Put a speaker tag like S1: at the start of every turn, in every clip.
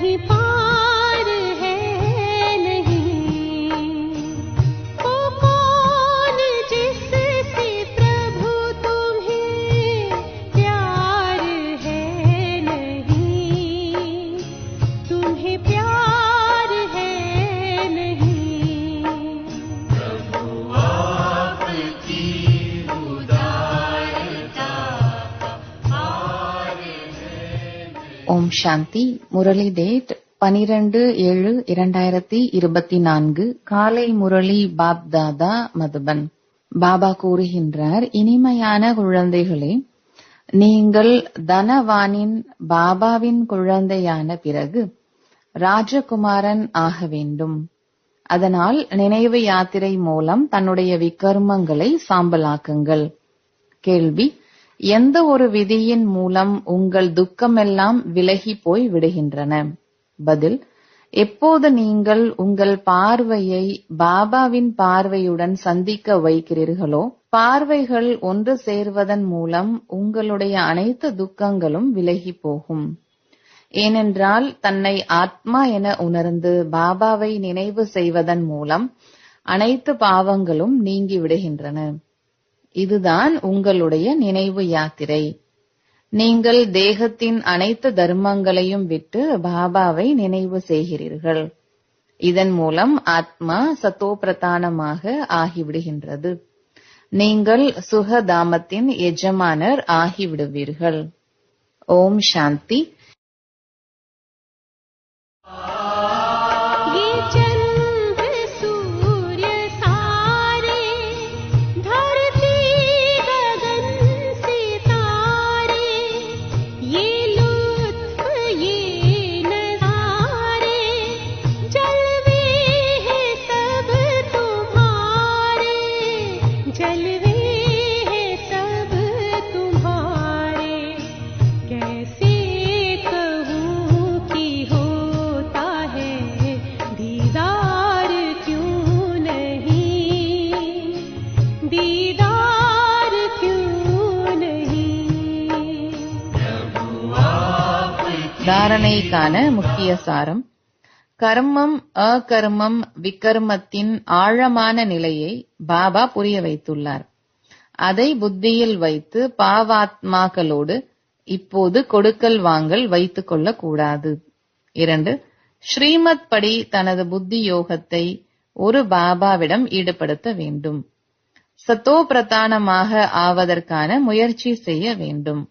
S1: he pa- Om Shanti. Murali date பனிரெண்டு ஏழு இரண்டாயிரத்தி இருபத்தி நான்கு. காலை முரளி பாப் தாதா மதுபன். பாபா கூறுகின்றார் இனிமையான குழந்தைகளே நீங்கள் தனவானின் பாபாவின் குழந்தையான பிறகு ராஜகுமாரன் ஆக வேண்டும். அதனால் நினைவு யாத்திரை மூலம் தன்னுடைய விக்கர்மங்களை சாம்பலாக்குங்கள். கேள்வி எந்த ஒரு விதியின் மூலம் உங்கள் துக்கமெல்லாம் விலகி போய் விடுகின்றன. பதில் எப்போது நீங்கள் உங்கள் பார்வையை பாபாவின் பார்வையுடன் சந்திக்க வைக்கிறீர்களோ பார்வைகள் ஒன்று சேர்வதன் மூலம் உங்களுடைய அனைத்து துக்கங்களும் விலகி போகும். ஏனென்றால் தன்னை ஆத்மா என உணர்ந்து பாபாவை நினைவு செய்வதன் மூலம் அனைத்து பாவங்களும் நீங்கி விடுகின்றன. இதுதான் உங்களுடைய நினைவு யாத்திரை. நீங்கள் தேகத்தின் அனைத்து தர்மங்களையும் விட்டு பாபாவை நினைவு செய்கிறீர்கள். இதன் மூலம் ஆத்மா சத்தோபிரதானமாக ஆகிவிடுகின்றது. நீங்கள் சுகதாமத்தின் எஜமானர் ஆகிவிடுவீர்கள். ஓம் சாந்தி. தாரணைக்கான முக்கிய சாரம். கர்மம் அகர்மம் விகர்மத்தின் ஆழமான நிலையை பாபா புரிய வைத்துள்ளார். அதை புத்தியில் வைத்து பாவாத்மாக்களோடு இப்போது கொடுக்கல் வாங்கல் வைத்துக் கொள்ளக் கூடாது இரண்டு ஸ்ரீமத் படி தனது புத்தி யோகத்தை ஒரு பாபாவிடம் ஈடுபடுத்த வேண்டும். சத்தோ பிரதானமாக ஆவதற்கான முயற்சி செய்ய வேண்டும்.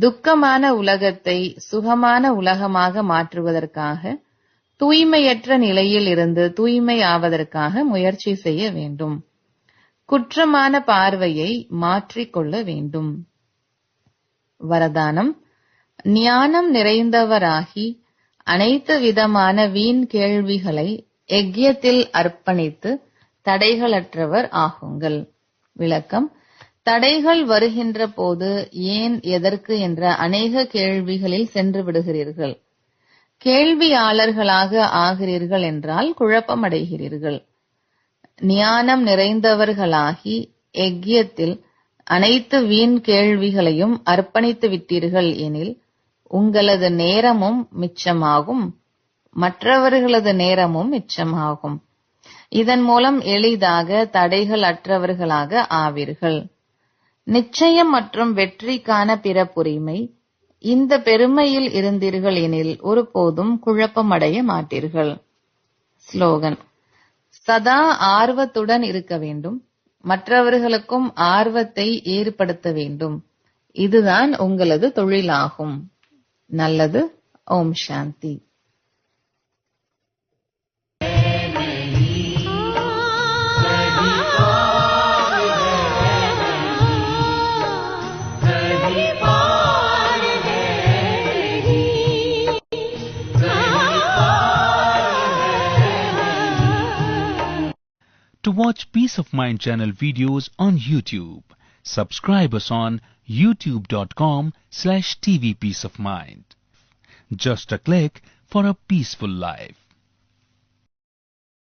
S1: துக்கமான உலகத்தை சுகமான உலகமாக மாற்றுவதற்காக தூய்மையற்ற நிலையில் இருந்து தூய்மை ஆவதற்காக முயற்சி செய்ய வேண்டும். குற்றமான பார்வையை மாற்றிக்கொள்ள வேண்டும். வரதானம். ஞானம் நிறைந்தவராகி அனைத்து விதமான வீண் கேள்விகளை எக்யத்தில் அர்ப்பணித்து தடைகளற்றவர் ஆகுங்கள். விளக்கம். தடைகள் வருகின்ற போது ஏன் எதற்கு என்ற அநேக கேள்விகளில் சென்று விடுகிறீர்கள். கேள்வியாளர்களாக ஆகிறீர்கள் என்றால் குழப்பமடைகிறீர்கள். ஞானம் நிறைந்தவர்களாகி எக்யத்தில் அனைத்து வீண் கேள்விகளையும் அர்ப்பணித்து விட்டீர்கள் எனில் உங்களது நேரமும் மிச்சமாகும். மற்றவர்களது நேரமும் மிச்சமாகும். இதன் மூலம் எளிதாக தடைகள் அற்றவர்களாக ஆவீர்கள். நிச்சயம் மற்றும் வெற்றிக்கான பிறப்புரிமை. இந்த பெருமையில் இருந்தீர்கள் எனில் ஒருபோதும் குழப்பமடைய மாட்டீர்கள். ஸ்லோகன். சதா ஆர்வத்துடன் இருக்க வேண்டும். மற்றவர்களுக்கும் ஆர்வத்தை ஏற்படுத்த வேண்டும். இதுதான் உங்களது தொழிலாகும். நல்லது. ஓம் சாந்தி.
S2: Watch Peace of Mind channel videos on YouTube, subscribe us on youtube.com slash tvpeaceofmind. Just a click for a peaceful life.